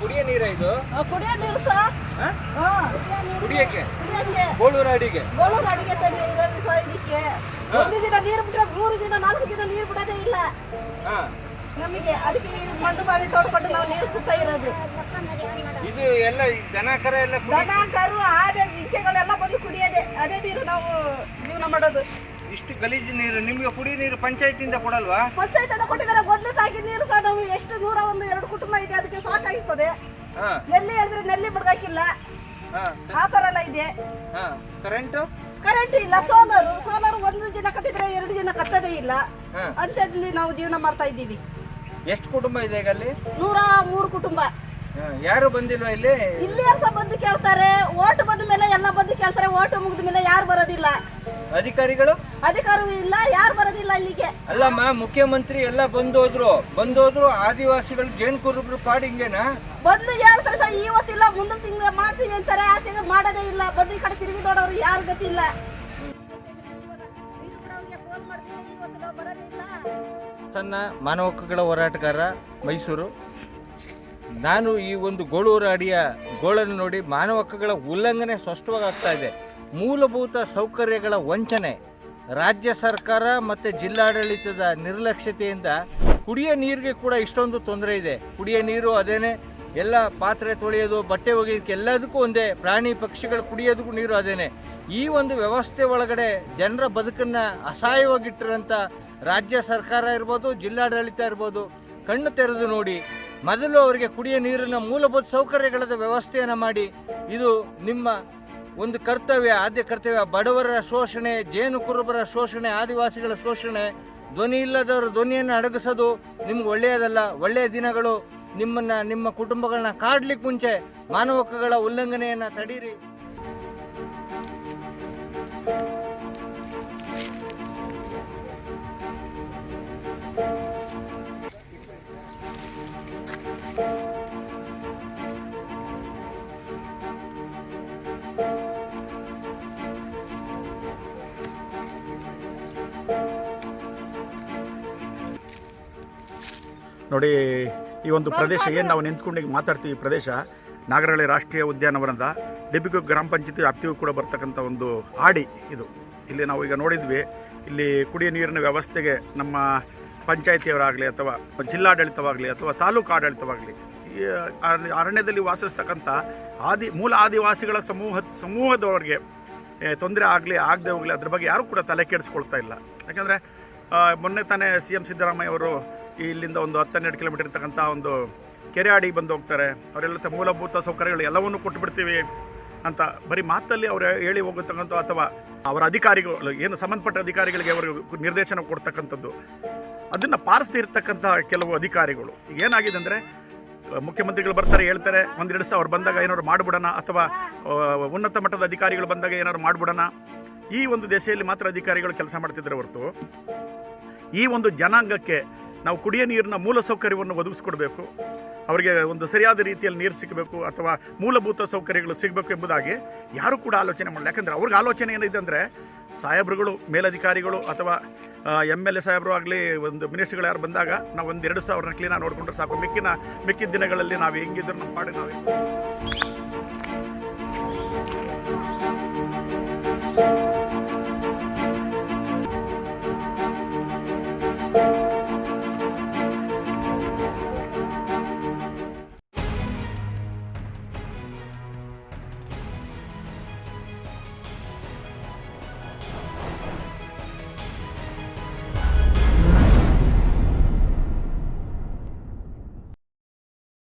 ಕುಡಿಯೋ ನೀರ ಇದು? ಕುಡಿಯೋ ನೀರು? ಹಾ, ಕುಡಿಯಕ್ಕೆ? ಗೋಳೂರು ಅಡಿಗೆ? ಗೋಳೂರು ಅಡಿಗೆ ತನ್ನಿ ಇರೋದು ಸಹ ಇದಕ್ಕೆ. ಒಂದು ದಿನ ನೀರು ಬಿಟ್ರೆ ಮೂರು ದಿನ ನಾಲ್ಕು ದಿನ ನೀರು ಬಿಡೋದೇ ಇಲ್ಲ. ಹಾ ನಮಗೆ ಅದಕ್ಕೆ ಮಣ್ಣು ಬಾವಿ ತೋಡ್ಕೊಂಡು ನಾವು ನೀರು ಕುಡ್ತಾ ಇರೋದು. ಇದು ಎಲ್ಲ ದನ ಕರ ಎಲ್ಲ ದನ ಕರು ಆದೆ ಇಕ್ಕೆಗಳೆಲ್ಲ ಬಂದು ಕುಡಿಯೋದೆ. ಅದೇ ನೀರು ನಾವು ಜೀವನ ಮಾಡೋದು. ಇಷ್ಟು ಗಲೀಜು ನೀರು ನಿಮ್ಗೆ ಕುಡಿ ನೀರು ಪಂಚಾಯತಿಯಿಂದ ಕೊಡಲ್ವಾ? ಪಂಚಾಯತ್ ಕೊಟ್ಟಿದ್ದಾರೆ. ಮೊದಲು ತಾಗಿ ನೀರು ಸಹ ನಾವು ಎಷ್ಟು ದೂರ ಒಂದು ಎರಡು ಕುಟುಂಬ ಇದೆ ಹಾ. ನೆಲ್ಲಿ ಅಂದ್ರೆ ನೆಲ್ಲಿ ಬಿಡ್ಬೇಕಿಲ್ಲ. ಹಾ ಆ ಥರ ಎಲ್ಲ ಇದೆ. ಕರೆಂಟು ಕರೆಂಟ್ ಇಲ್ಲ ಸೋಲಾರ್ ಸೋಲಾರ್ ಒಂದು ದಿನ ಕತ್ತಿದ್ರೆ ಎರಡು ದಿನ ಕತ್ತದೇ ಇಲ್ಲ. ಅಂತದಲ್ಲಿ ಅಂತಲ್ಲಿ ನಾವು ಜೀವನ ಮಾಡ್ತಾ ಇದ್ದೀವಿ. ಎಷ್ಟು ಕುಟುಂಬ ಇದೆ ಈಗ ಅಲ್ಲಿ? ನೂರ ಮೂರು ಕುಟುಂಬ. ಯಾರು ಬಂದಿಲ್ವಾ ಇಲ್ಲಿ? ಇಲ್ಲಿ ಅಂತ ಬಂದು ಕೇಳ್ತಾರೆ? ಓಟ್ ಬಂದ ಮೇಲೆ ಎಲ್ಲ ಬಂದು ಕೇಳ್ತಾರೆ. ಓಟ್ ಮುಗಿದ ಮೇಲೆ ಯಾರು ಬರೋದಿಲ್ಲ. ಅಧಿಕಾರಿಗಳು? ಅಧಿಕಾರಿ ಇಲ್ಲ ಇಲ್ಲಿಗೆ ಅಲ್ಲಮ್ಮ ಮುಖ್ಯಮಂತ್ರಿ ಎಲ್ಲ ಬಂದೋದ್ರು. ಬಂದೋದ್ರು ಆದಿವಾಸಿಗಳು ಜೇನ್ ಕುರುಬ್ರು ಪಾಡ್ ಹಿಂಗೇನಾ? ಬಂದು ಹೇಳ್ತಾರೆ ಸರ್ ಇವತ್ತಿಲ್ಲ ಮುಂದಿನ ತಿಂಗಳ ಮಾಡ್ತೀವಿ ಅಂತಾರೆ. ಆಸೆಗೆ ಮಾಡೋದೇ ಇಲ್ಲ. ಬಂದು ಈ ಕಡೆ ತಿರುಗಿ ನೋಡೋರು ಯಾರು ಗೊತ್ತಿಲ್ಲ. ತನ್ನ ಮಾನವ ಹಕ್ಕುಗಳ ಹೋರಾಟಗಾರ ಮೈಸೂರು. ನಾನು ಈ ಒಂದು ಗೋಳೂರು ಅಡಿಯ ಗೋಳನ್ನು ನೋಡಿ ಮಾನವ ಹಕ್ಕುಗಳ ಉಲ್ಲಂಘನೆ ಸ್ಪಷ್ಟವಾಗಿ ಆಗ್ತಾ ಇದೆ. ಮೂಲಭೂತ ಸೌಕರ್ಯಗಳ ವಂಚನೆ. ರಾಜ್ಯ ಸರ್ಕಾರ ಮತ್ತು ಜಿಲ್ಲಾಡಳಿತದ ನಿರ್ಲಕ್ಷ್ಯತೆಯಿಂದ ಕುಡಿಯೋ ನೀರಿಗೆ ಕೂಡ ಇಷ್ಟೊಂದು ತೊಂದರೆ ಇದೆ. ಕುಡಿಯೋ ನೀರು ಅದೇನೆ ಎಲ್ಲ ಪಾತ್ರೆ ತೊಳೆಯೋದು, ಬಟ್ಟೆ ಒಗೆಯೋದಕ್ಕೆ ಎಲ್ಲದಕ್ಕೂ ಒಂದೇ, ಪ್ರಾಣಿ ಪಕ್ಷಿಗಳು ಕುಡಿಯೋದಕ್ಕೂ ನೀರು ಅದೇನೆ. ಈ ಒಂದು ವ್ಯವಸ್ಥೆ ಒಳಗಡೆ ಜನರ ಬದುಕನ್ನು ಅಸಹಾಯವಾಗಿಟ್ಟಿರೋಂಥ ರಾಜ್ಯ ಸರ್ಕಾರ ಇರ್ಬೋದು, ಜಿಲ್ಲಾಡಳಿತ ಇರ್ಬೋದು, ಕಣ್ಣು ತೆರೆದು ನೋಡಿ, ಮೊದಲು ಅವರಿಗೆ ಕುಡಿಯೋ ನೀರಿನ ಮೂಲಭೂತ ಸೌಕರ್ಯಗಳದ ವ್ಯವಸ್ಥೆಯನ್ನು ಮಾಡಿ, ಇದು ನಿಮ್ಮ ಒಂದು ಕರ್ತವ್ಯ, ಆದ್ಯ ಕರ್ತವ್ಯ, ಬಡವರ ಶೋಷಣೆ, ಜೇನು ಕುರುಬರ ಶೋಷಣೆ, ಆದಿವಾಸಿಗಳ ಶೋಷಣೆ, ಧ್ವನಿ ಇಲ್ಲದವರು ಧ್ವನಿಯನ್ನು ಅಡಗಿಸೋದು ನಿಮ್ಗೆ ಒಳ್ಳೆಯದಲ್ಲ. ಒಳ್ಳೆಯ ದಿನಗಳು ನಿಮ್ಮನ್ನ, ನಿಮ್ಮ ಕುಟುಂಬಗಳನ್ನ ಕಾಡ್ಲಿಕ್ಕೆ ಮುಂಚೆ ಮಾನವ ಹಕ್ಕುಗಳ ಉಲ್ಲಂಘನೆಯನ್ನ ತಡೀರಿ. ನೋಡಿ, ಈ ಒಂದು ಪ್ರದೇಶ ಏನು ನಾವು ನಿಂತ್ಕೊಂಡು ಮಾತಾಡ್ತೀವಿ ಈ ಪ್ರದೇಶ, ನಾಗರಹಳ್ಳಿ ರಾಷ್ಟ್ರೀಯ ಉದ್ಯಾನವನದ ಡಿಬಿಗು ಗ್ರಾಮ ಪಂಚಾಯತಿ ವ್ಯಾಪ್ತಿಗೂ ಕೂಡ ಬರ್ತಕ್ಕಂಥ ಒಂದು ಆಡಿ ಇದು. ಇಲ್ಲಿ ನಾವು ಈಗ ನೋಡಿದ್ವಿ, ಇಲ್ಲಿ ಕುಡಿಯ ನೀರಿನ ವ್ಯವಸ್ಥೆಗೆ ನಮ್ಮ ಪಂಚಾಯಿತಿಯವರಾಗಲಿ ಅಥವಾ ಜಿಲ್ಲಾಡಳಿತವಾಗಲಿ ಅಥವಾ ತಾಲೂಕು ಆಡಳಿತವಾಗಲಿ, ಈ ಅರಣ್ಯದಲ್ಲಿ ವಾಸಿಸ್ತಕ್ಕಂಥ ಆದಿ, ಮೂಲ ಆದಿವಾಸಿಗಳ ಸಮೂಹ, ಸಮೂಹದವರಿಗೆ ತೊಂದರೆ ಆಗಲಿ, ಆಗದೆ ಹೋಗಲಿ, ಅದ್ರ ಬಗ್ಗೆ ಯಾರೂ ಕೂಡ ತಲೆ ಕೆಡಿಸ್ಕೊಳ್ತಾ ಇಲ್ಲ. ಯಾಕಂದರೆ ಮೊನ್ನೆ ತಾನೇ ಸಿ ಎಂ ಸಿದ್ದರಾಮಯ್ಯ ಅವರು ಇಲ್ಲಿಂದ ಒಂದು ಹತ್ತೆರಡು ಕಿಲೋಮೀಟರ್ ಇರ್ತಕ್ಕಂಥ ಒಂದು ಕೆರೆ ಆಡಿಗೆ ಬಂದು ಹೋಗ್ತಾರೆ. ಅವರೆಲ್ಲ ಮೂಲಭೂತ ಸೌಕರ್ಯಗಳು ಎಲ್ಲವನ್ನೂ ಕೊಟ್ಟು ಬಿಡ್ತೀವಿ ಅಂತ ಬರೀ ಮಾತಲ್ಲಿ ಅವರು ಹೇಳಿ ಹೋಗತಕ್ಕಂಥ ಅಥವಾ ಅವರ ಅಧಿಕಾರಿಗಳು, ಏನು ಸಂಬಂಧಪಟ್ಟ ಅಧಿಕಾರಿಗಳಿಗೆ ಅವರು ನಿರ್ದೇಶನ ಕೊಡ್ತಕ್ಕಂಥದ್ದು. ಅದನ್ನು ಪಾಲಿಸದೇ ಇರ್ತಕ್ಕಂಥ ಕೆಲವು ಅಧಿಕಾರಿಗಳು. ಏನಾಗಿದೆ ಅಂದರೆ, ಮುಖ್ಯಮಂತ್ರಿಗಳು ಬರ್ತಾರೆ, ಹೇಳ್ತಾರೆ, ಒಂದೆರಡು ಸಾವಿರ ಬಂದಾಗ ಏನಾದ್ರು ಮಾಡಿಬಿಡೋಣ ಅಥವಾ ಉನ್ನತ ಮಟ್ಟದ ಅಧಿಕಾರಿಗಳು ಬಂದಾಗ ಏನಾದ್ರು ಮಾಡಿಬಿಡೋಣ. ಈ ಒಂದು ದೆಸೆಯಲ್ಲಿ ಮಾತ್ರ ಅಧಿಕಾರಿಗಳು ಕೆಲಸ ಮಾಡ್ತಿದ್ರೆ ಹೊರತು ಈ ಒಂದು ಜನಾಂಗಕ್ಕೆ ನಾವು ಕುಡಿಯೋ ನೀರಿನ ಮೂಲ ಸೌಕರ್ಯವನ್ನು ಒದಗಿಸ್ಕೊಡ್ಬೇಕು. ಅವರಿಗೆ ಒಂದು ಸರಿಯಾದ ರೀತಿಯಲ್ಲಿ ನೀರು ಸಿಗಬೇಕು ಅಥವಾ ಮೂಲಭೂತ ಸೌಕರ್ಯಗಳು ಸಿಗಬೇಕು ಎಂಬುದಾಗಿ ಯಾರು ಕೂಡ ಆಲೋಚನೆ ಮಾಡಲ್ಲ. ಯಾಕಂದರೆ ಅವ್ರಿಗೆ ಆಲೋಚನೆ ಏನಿದೆ ಅಂದರೆ ಸಾಹೇಬ್ರುಗಳು, ಮೇಲಧಿಕಾರಿಗಳು ಅಥವಾ ಎಂ ಎಲ್ ಎ ಸಾಹೇಬರು ಆಗಲಿ, ಒಂದು ಮಿನಿಸ್ಟ್ರಿಗಳು ಯಾರು ಬಂದಾಗ ನಾವು ಒಂದು ಎರಡು ಸಾವಿರ ಕ್ಲೀನಾಗಿ ನೋಡಿಕೊಂಡ್ರೆ ಸಾಕು. ಮಿಕ್ಕಿನ, ಮಿಕ್ಕಿದ ದಿನಗಳಲ್ಲಿ ನಾವು ಹೆಂಗಿದ್ರು ನಮ್ಮ ಪಾಡಿ ನಾವು